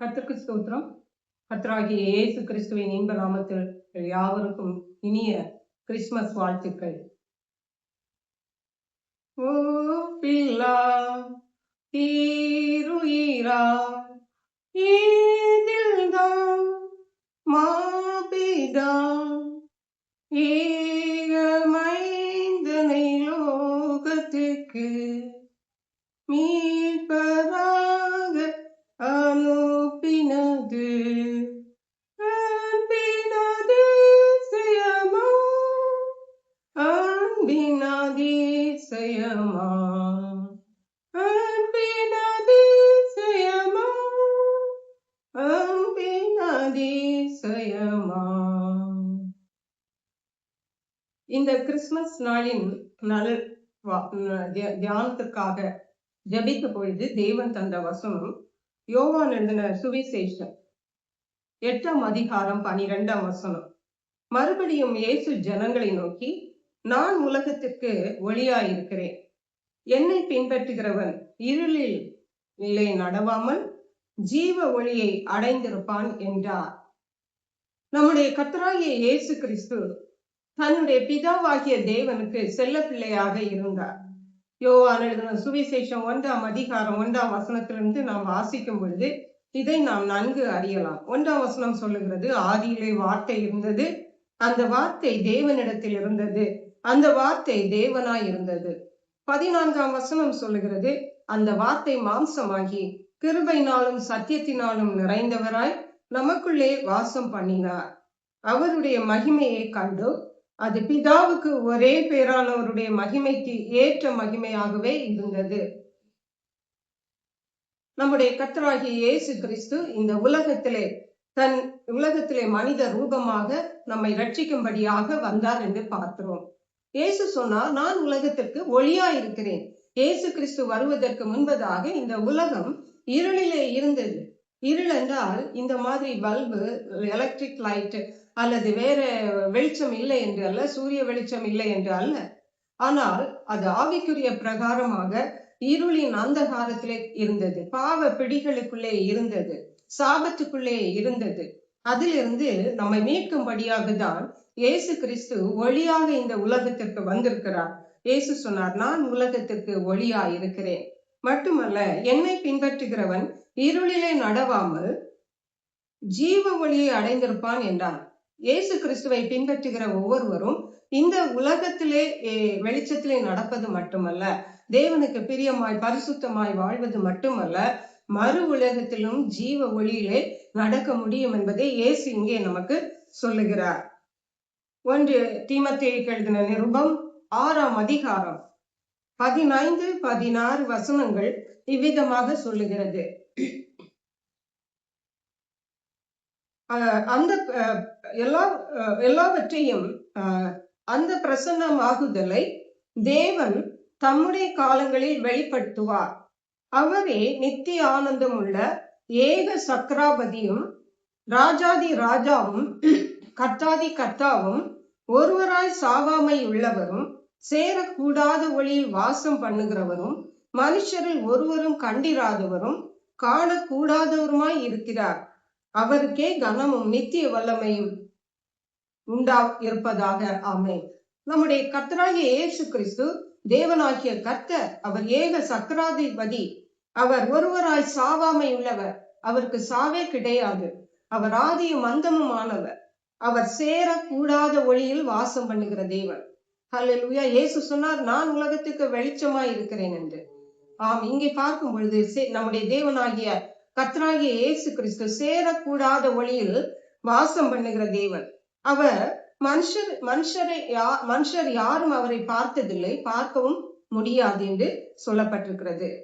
கத்திற்கு ஸ்தோத்திரம். கத்ராகிய இயேசு கிறிஸ்துவின் இன்ப நாமத்தில் யாவருக்கும் இனிய கிறிஸ்துமஸ் வாழ்த்துக்கள். ஓ பில்லா தீருயிரா ஏதில்தான் மாபிதா ஏ அன்பினது செயமா அன்பினது இந்த கிறிஸ்துமஸ் நாளின் நல் வா- தியா- தியானத்துக்காக ஜெபித்த பொழுது தேவன் தந்த வசனம் யோவான் எழுதின சுவிசேஷம் எட்டாம் அதிகாரம் பனிரெண்டாம் வசனம். மறுபடியும் இயேசு ஜனங்களை நோக்கி நான் உலகத்திற்கு ஒளியாயிருக்கிறேன். என்னை பின்பற்றுகிறவன் இருளில் நிலை நடவாமல் ஜீவ ஒளியை அடைந்திருப்பான் என்றார். நம்முடைய கத்தராகிய இயேசு கிறிஸ்து தன்னுடைய பிதாவாகிய தேவனுக்கு செல்ல பிள்ளையாக இருந்தார். யோவான் எழுதின சுவிசேஷம் ஒன்றாம் அதிகாரம் ஒன்றாம் வசனத்திலிருந்து நாம் வாசிக்கும் பொழுது இதை நாம் நன்கு அறியலாம். ஒன்றாம் வசனம் சொல்லுகிறது ஆதியிலே வார்த்தை இருந்தது அந்த வார்த்தை தேவனிடத்தில் இருந்தது. அந்த வார்த்தை தேவனாய் இருந்தது பதினான்காம் வசனம் சொல்லுகிறது அந்த வார்த்தை மாம்சமாகி கிருபையினாலும் சத்தியத்தினாலும் நிறைந்தவராய் நமக்குள்ளே வாசம் பண்ணினார். அவருடைய மகிமையை கண்டு அது பிதாவுக்கு ஒரே பேரானவருடைய மகிமைக்கு ஏற்ற மகிமையாகவே இருந்தது. நம்முடைய கத்தராகிய இயேசு கிறிஸ்து இந்த உலகத்திலே தன் உலகத்திலே மனித ரூபமாக நம்மை ரட்சிக்கும்படியாக வந்தார் என்று பார்க்கிறோம். இயேசு சொன்னார் நான் உலகத்திற்கு ஒளியா இருக்கிறேன் இயேசு கிறிஸ்து வருவதற்கு முன்பதாக இந்த உலகம் இருளிலே இருந்தது. இருள் என்றால் இந்த மாதிரி பல்பு எலக்ட்ரிக் லைட் அல்லது வேற வெளிச்சம் இல்லை என்று அல்ல சூரிய வெளிச்சம் இல்லை என்று அல்ல. ஆனால் அது ஆவிக்குரிய பிரகாரமாக இருளின் அந்தகாரத்திலே இருந்தது. பாவ பிடிகளுக்குள்ளே இருந்தது. சாபத்துக்குள்ளே இருந்தது. அதிலிருந்து நம்மை மீட்கும்படியாக தான் இயேசு கிறிஸ்து ஒளியாக இந்த உலகத்திற்கு வந்திருக்கிறார். இயேசு சொன்னார் நான் உலகத்திற்கு ஒளியா இருக்கிறேன் மட்டுமல்ல என்னை பின்பற்றுகிறவன் இருளிலே நடவாமல் ஜீவ ஒளியை அடைந்திருப்பான் என்றார். இயேசு கிறிஸ்துவை பின்பற்றுகிற ஒவ்வொருவரும் இந்த உலகத்திலே வெளிச்சத்திலே நடப்பது மட்டுமல்ல தேவனுக்கு பிரியமாய் பரிசுத்தமாய் வாழ்வது மட்டுமல்ல மறு உலகத்திலும் ஜீவ ஒளியிலே நடக்க முடியும் என்பதை இயேசு இங்கே நமக்கு சொல்லுகிறார். ஒன்று தீமத்தேயுக்கு எழுதின நிருபம் ஆறாம் அதிகாரம். பதினைந்து பதினாறு வசனங்கள் இவ்விதமாக சொல்லுகிறது. அந்த எல்லா எல்லாவற்றையும் அந்த பிரசன்னமாகுதலை தேவன் தம்முடைய காலங்களில் வெளிப்படுத்துவார். அவரே நித்திய ஆனந்தம் உள்ள ஏக சக்கராபதியும் ராஜாதி ராஜாவும் கர்த்தாதி கர்த்தாவும் ஒருவராய் சாவாமை உள்ளவரும் சேரக்கூடாத ஒளியில் வாசம் பண்ணுகிறவரும் மனுஷரில் ஒருவரும் கண்டிராதவரும் காணக்கூடாதவருமாய் இருக்கிறார். அவருக்கே கனமும் நித்திய வல்லமையும் உண்டா இருப்பதாக ஆமே நம்முடைய கர்த்தராகிய இயேசு கிறிஸ்து தேவனாகிய கர்த்தர் அவர் ஏக சக்கராதிபதி. அவர் ஒருவராய் சாவாமை உள்ளவர். அவருக்கு சாவே கிடையாது. அவர் ஆதியும் அந்தமும் ஆனவர் அவர் சேரக்கூடாத ஒளியில் வாசம் பண்ணுகிற தேவன். ஹalleluya. இயேசு சொன்னார் நான் உலகத்துக்கு வெளிச்சமாய் இருக்கிறேன் என்று. ஆம் இங்கே பார்க்கும் பொழுது நம்முடைய தேவனாகிய கத்ராகிய இயேசு கிறிஸ்து சேரக்கூடாத ஒளியில் வாசம் பண்ணுகிற தேவன். அவர் மனுஷர் மனுஷரை யா மனுஷர் யாரும் அவரை பார்த்ததில்லை பார்க்கவும் முடியாது என்று சொல்லப்பட்டிருக்கிறது.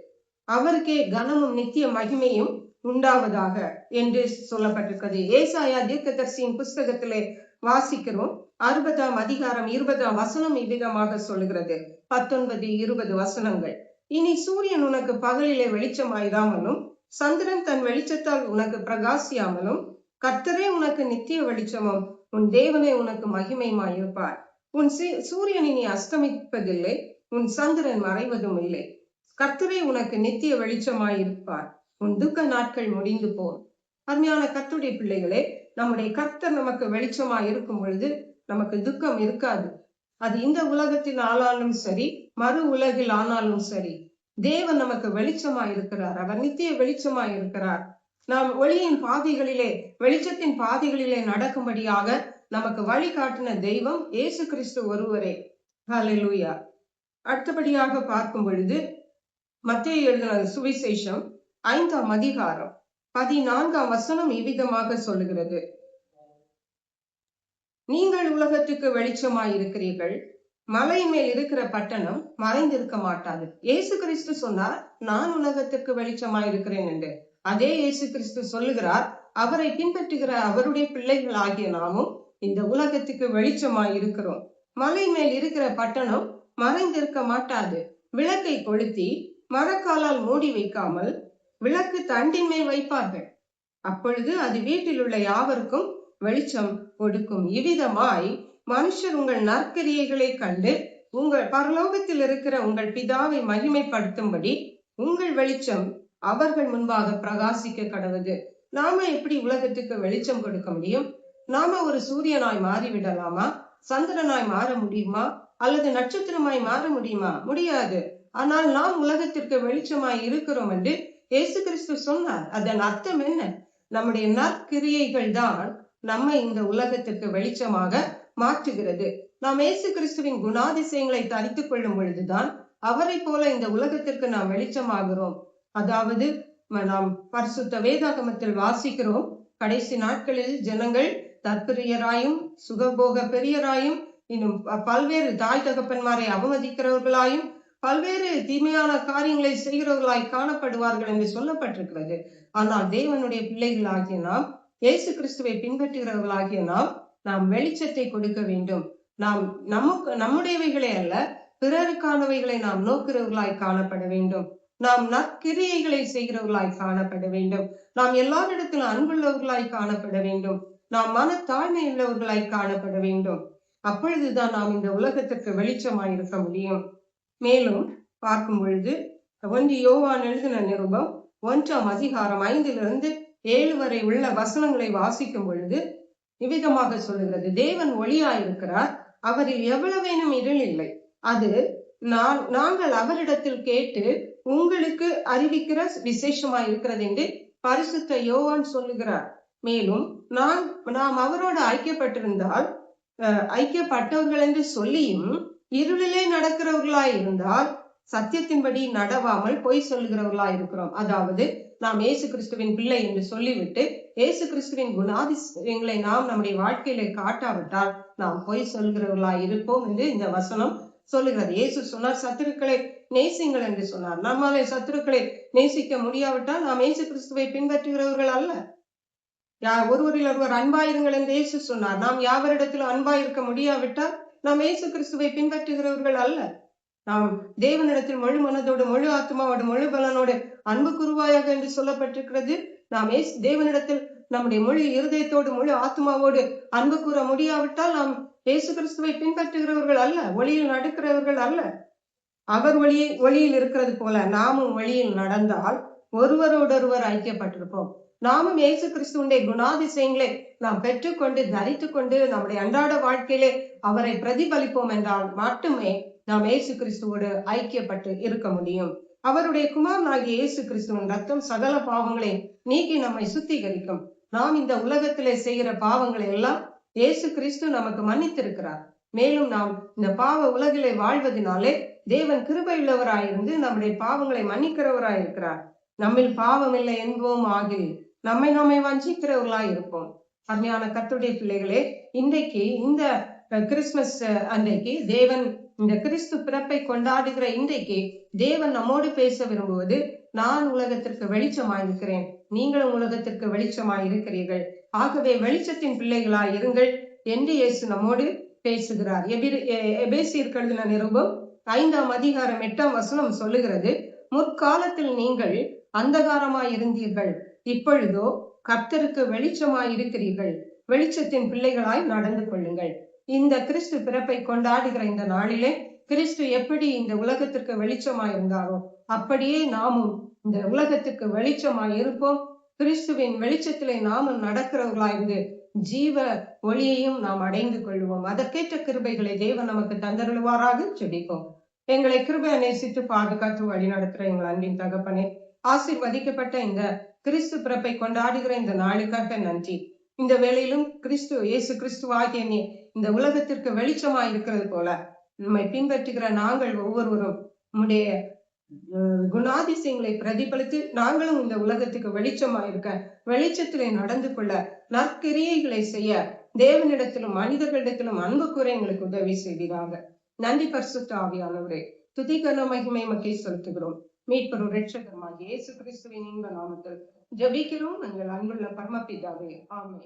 அவருக்கே கனமும் நித்திய மகிமையும் உண்டாவதாக என்று சொல்லப்பட்டிருக்கிறது. ஏசாயா தீர்க்கதர்சியின் புஸ்தகத்திலே வாசிக்கிறோம். அறுபதாம் அதிகாரம் இருபதாம் வசனம் இவ்விதமாக சொல்லுகிறது. பத்தொன்பது இருபது வசனங்கள். இனி சூரியன் உனக்கு பகலிலே வெளிச்சமாயிராமலும் சந்திரன் தன் வெளிச்சத்தால் உனக்கு பிரகாசியாமலும் கர்த்தரே உனக்கு நித்திய வெளிச்சமும் உன் தேவனே உனக்கு மகிமையுமாயிருப்பார். உன் சி- சூரியன் இனி அஸ்தமிப்பதில்லை உன் சந்திரன் மறைவதும் இல்லை. கர்த்தரே உனக்கு நித்திய வெளிச்சமாயிருப்பார். உன் துக்க நாட்கள் முடிந்து போம் அருமையான கத்துடைய பிள்ளைகளே நம்முடைய கர்த்தர் நமக்கு வெளிச்சமா இருக்கும் பொழுது நமக்கு துக்கம் இருக்காது. அது இந்த உலகத்தில் ஆனாலும் சரி மறு உலகில் ஆனாலும் சரி. தேவன் நமக்கு வெளிச்சமா இருக்கிறார். அவர் நித்திய வெளிச்சமா இருக்கிறார். நாம் ஒளியின் பாதைகளிலே வெளிச்சத்தின் பாதைகளிலே நடக்கும்படியாக நமக்கு வழிகாட்டின தெய்வம் இயேசு கிறிஸ்து ஒருவரே. ஹalleluya அடுத்தபடியாக பார்க்கும் பொழுது மத்திய எழுதின சுவிசேஷம் ஐந்தாம் அதிகாரம் பதினான்காம் வசனம் இவ்விதமாக சொல்லுகிறது. நீங்கள் உலகத்துக்கு வெளிச்சமாய் இருக்கிறீர்கள் மலை மேல் இருக்கிற பட்டணம் மறைந்திருக்க மாட்டாது. இயேசு கிறிஸ்து சொன்னார் நான் உலகத்துக்கு வெளிச்சமாய் இருக்கிறேன் என்று. அதே இயேசு கிறிஸ்து சொல்லுகிறார் அவரை பின்பற்றுகிற அவருடைய பிள்ளைகள் ஆகிய நாமும் இந்த உலகத்துக்கு வெளிச்சமாய் இருக்கிறோம் மலை மேல் இருக்கிற பட்டணம் மறைந்திருக்க மாட்டாது. விளக்கை கொளுத்தி மரக்காலால் மூடி வைக்காமல் விளக்கு தண்டின் மேல் வைப்பார்கள். அப்பொழுது அது வீட்டில் உள்ள யாவருக்கும் வெளிச்சம் கொடுக்கும். இவ்விதமாய் மனுஷர் உங்கள் நற்கிரியைகளை கண்டு உங்கள் பரலோகத்தில் இருக்கிற உங்கள் பிதாவை மகிமைப்படுத்தும்படி உங்கள் வெளிச்சம் அவர்கள் முன்பாக பிரகாசிக்க கடவுது. நாம எப்படி உலகத்துக்கு வெளிச்சம் கொடுக்க முடியும்? நாம ஒரு சூரியனாய் மாறிவிடலாமா? சந்திரனாய் மாற முடியுமா? அல்லது நட்சத்திரமாய் மாற முடியுமா? முடியாது. ஆனால் நாம் உலகத்திற்கு வெளிச்சமாய் இருக்கிறோம் என்று இயேசு கிறிஸ்து சொன்னார் அதன் அர்த்தம் என்ன? நம்முடைய நற்கிரியைகள் தான் நம்மை இந்த உலகத்திற்கு வெளிச்சமாக மாற்றுகிறது. நாம் இயேசு கிறிஸ்துவின் குணாதிசயங்களை தரித்துக் கொள்ளும் பொழுதுதான் அவரை போல இந்த உலகத்திற்கு நாம் வெளிச்சமாகிறோம். அதாவது நாம் பரிசுத்த வேதாகமத்தில் வாசிக்கிறோம் கடைசி நாட்களில் ஜனங்கள் தற்பிரியராயும் சுகபோக பெரியராயும் இன்னும் பல்வேறு தாய் தகப்பன்மாரை அவமதிக்கிறவர்களாயும் பல்வேறு தீமையான காரியங்களை செய்கிறவர்களாய் காணப்படுவார்கள் என்று சொல்லப்பட்டிருக்கிறது. ஆனால் தேவனுடைய பிள்ளைகளாகிய நாம் இயேசு கிறிஸ்துவை பின்பற்றுகிறவர்களாகிய நாம் நாம் வெளிச்சத்தை கொடுக்க வேண்டும். நாம் நமக்கு நம்முடையவைகளே அல்ல பிறருக்கானவைகளை நாம் நோக்கிறவர்களாய் காணப்பட வேண்டும். நாம் நற்கிரியைகளை செய்கிறவர்களாய் காணப்பட வேண்டும். நாம் எல்லாரிடத்திலும் அன்புள்ளவர்களாய் காணப்பட வேண்டும். நாம் மன தாழ்மை உள்ளவர்களாய் காணப்பட வேண்டும். அப்பொழுதுதான் நாம் இந்த உலகத்திற்கு வெளிச்சமாய் இருக்க முடியும். மேலும் பார்க்கும் பொழுது ஒன்று யோவான் எழுதின நிருபம் ஒன்றாம் அதிகாரம் ஐந்திலிருந்து ஏழு வரை உள்ள வசனங்களை வாசிக்கும் பொழுது இவ்விதமாக சொல்லுகிறது தேவன் ஒளியாயிருக்கிறார் அவரில் எவ்வளவேனும் இருள் இல்லை. அது நான் நாங்கள் அவரிடத்தில் கேட்டு உங்களுக்கு அறிவிக்கிற விசேஷமாய் இருக்கிறது என்று பரிசுத்த யோவான் சொல்லுகிறார். மேலும் நான் நாம் அவரோடு ஐக்கியப்பட்டிருந்தால் ஐக்கியப்பட்டவர்கள் என்று சொல்லியும் இருளிலே நடக்கிறவர்களாய் இருந்தால் சத்தியத்தின்படி நடவாமல் பொய் சொல்லுகிறவர்களா இருக்கிறோம். அதாவது நாம் இயேசு கிறிஸ்துவின் பிள்ளை என்று சொல்லிவிட்டு இயேசு கிறிஸ்துவின் குணாதிசயங்களை நாம் நம்முடைய வாழ்க்கையில காட்டாவிட்டால் நாம் பொய் சொல்கிறவர்களா இருப்போம் என்று இந்த வசனம் சொல்லுகிறது. இயேசு சொன்னார் சத்துருக்களை நேசிங்கள் என்று சொன்னார். நம்மாலே சத்துருக்களை நேசிக்க முடியாவிட்டால் நாம் இயேசு கிறிஸ்துவை பின்பற்றுகிறவர்கள் அல்ல. யா ஒருவரில் ஒருவர் அன்பாயிருங்கள் என்று இயேசு சொன்னார். நாம் யாவரிடத்திலும் அன்பாயிருக்க முடியாவிட்டால் நாம் இயேசு கிறிஸ்துவை பின்பற்றுகிறவர்கள் அல்ல. நாம் தேவனிடத்தில் முழு மனதோடு முழு ஆத்மாவோடு முழு பலனோடு அன்பு குருவாயாக என்று சொல்லப்பட்டிருக்கிறது. நாம் ஏசு தேவனிடத்தில் நம்முடைய முழு இருதயத்தோடு முழு ஆத்மாவோடு அன்பு கூற முடியாவிட்டால் நாம் இயேசு கிறிஸ்துவை பின்பற்றுகிறவர்கள் அல்ல ஒளியில் நடக்கிறவர்கள் அல்ல. அவர் ஒளியை ஒளியில் இருக்கிறது போல நாமும் ஒளியில் நடந்தால் ஒருவரோடொருவர் ஐக்கியப்பட்டிருப்போம். நாமும் இயேசு கிறிஸ்துடைய குணாதிசயங்களை நாம் பெற்றுக்கொண்டு தரித்து கொண்டு நம்முடைய அன்றாட வாழ்க்கையிலே அவரை பிரதிபலிப்போம் என்றால் மட்டுமே நாம் இயேசு கிறிஸ்துவோடு ஐக்கியப்பட்டு இருக்க முடியும். அவருடைய குமாரனாகிய இயேசு கிறிஸ்துவின் ரத்தம் சகல பாவங்களை நீக்கி நம்மை சுத்திகரிக்கும். நாம் இந்த உலகத்திலே செய்கிற பாவங்களை எல்லாம் இயேசு கிறிஸ்து நமக்கு மன்னித்திருக்கிறார். மேலும் நாம் இந்த பாவ உலகிலே வாழ்வதனாலே தேவன் கிருபையுள்ளவராயிருந்து நம்முடைய பாவங்களை மன்னிக்கிறவராய் இருக்கிறார் நம்மில் பாவம் இல்லை என்போம் ஆகில் நம்மை நம்மை வஞ்சிக்கிறவர்களாய் இருப்போம். அருமையான கத்துடைய பிள்ளைகளே இன்றைக்கு இந்த கிறிஸ்துமஸ் அன்றைக்கு தேவன் இந்த கிறிஸ்து பிறப்பை கொண்டாடுகிற இன்றைக்கு தேவன் நம்மோடு பேச விரும்புவது நான் உலகத்திற்கு வெளிச்சமாயிருக்கிறேன் நீங்களும் உலகத்திற்கு வெளிச்சமாயிருக்கிறீர்கள். ஆகவே வெளிச்சத்தின் பிள்ளைகளாய் இருங்கள் என்று இயேசு நம்மோடு பேசுகிறார். எபேசியர் கழுதின நிருபம் ஐந்தாம் அதிகாரம் எட்டாம் வசனம் சொல்லுகிறது முற்காலத்தில் நீங்கள் அந்தகாரமாய் இருந்தீர்கள் இப்பொழுதோ கர்த்தருக்கு வெளிச்சமாய் இருக்கிறீர்கள். வெளிச்சத்தின் பிள்ளைகளாய் நடந்து கொள்ளுங்கள். இந்த கிறிஸ்து பிறப்பை கொண்டாடுகிற இந்த நாளிலே கிறிஸ்து எப்படி இந்த உலகத்திற்கு வெளிச்சமாய் இருந்தாரோ அப்படியே நாமும் இந்த உலகத்துக்கு வெளிச்சமாய் இருப்போம். கிறிஸ்துவின் வெளிச்சத்திலே நாமும் நடக்கிறவர்களாயிருந்து ஜீவ ஒளியையும் நாம் அடைந்து கொள்வோம் அதற்கேற்ற கிருபைகளை தேவன் நமக்கு தந்தருள்வாராக ஜெபிப்போம். எங்களை கிருபை நேசித்து பாதுகாத்து வழி நடத்துற எங்கள் அன்பின் தகப்பனே ஆசிர்வதிக்கப்பட்ட இந்த கிறிஸ்து பிறப்பை கொண்டாடுகிற இந்த நாளுக்காக நன்றி. இந்த வேளையிலும் கிறிஸ்து இயேசு கிறிஸ்துவாகிய நீ இந்த உலகத்திற்கு வெளிச்சமாய் இருக்கிறது போல நம்மை பின்பற்றுகிற நாங்கள் ஒவ்வொருவரும் நம்முடைய குணாதிசயங்களை பிரதிபலித்து நாங்களும் இந்த உலகத்துக்கு வெளிச்சமா இருக்க வெளிச்சத்திலே நடந்து கொள்ள நற்கிரியைகளை செய்ய தேவனிடத்திலும் மனிதர்களிடத்திலும் அன்பு கூற எங்களுக்கு உதவி செய்கிறாங்க நன்றி பரிசுத்த ஆவியானவரே. துதிகன மகிமை மக்கள் செலுத்துகிறோம். மீட்பரும் ரட்சகருமாகிய இயேசு கிறிஸ்துவின் இன்ப நாமத்தில் ஜபிக்கிறோம். எங்கள் அன்புள்ள பரமபிதாவே ஆமே